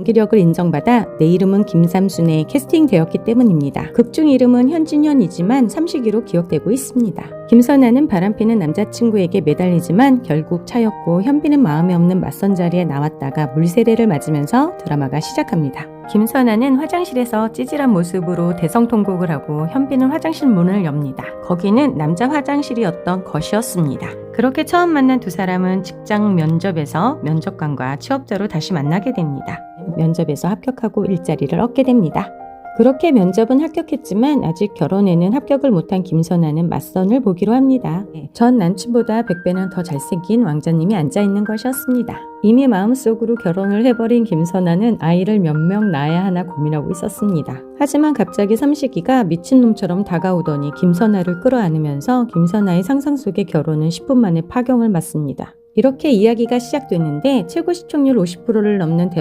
연기력을 인정받아 내 이름은 김삼순에 캐스팅되었기 때문입니다. 극중 이름은 현진현이지만 삼식이로 기억되고 있습니다. 김선아는 바람피는 남자친구에게 매달리지만 결국 차였고 현빈은 마음에 없는 맞선 자리에 나왔다가 물세례를 맞으면서 드라마가 시작합니다. 김선아는 화장실에서 찌질한 모습으로 대성통곡을 하고 현빈은 화장실 문을 엽니다. 거기는 남자 화장실이었던 것이었습니다. 그렇게 처음 만난 두 사람은 직장 면접에서 면접관과 취업자로 다시 만나게 됩니다. 면접에서 합격하고 일자리를 얻게 됩니다. 그렇게 면접은 합격했지만 아직 결혼에는 합격을 못한 김선아는 맞선을 보기로 합니다. 전 남친보다 100배는 더 잘생긴 왕자님이 앉아있는 것이었습니다. 이미 마음속으로 결혼을 해버린 김선아는 아이를 몇 명 낳아야 하나 고민하고 있었습니다. 하지만 갑자기 삼식이가 미친놈처럼 다가오더니 김선아를 끌어안으면서 김선아의 상상 속의 결혼은 10분 만에 파경을 맞습니다. 이렇게 이야기가 시작됐는데 최고 시청률 50%를 넘는 대박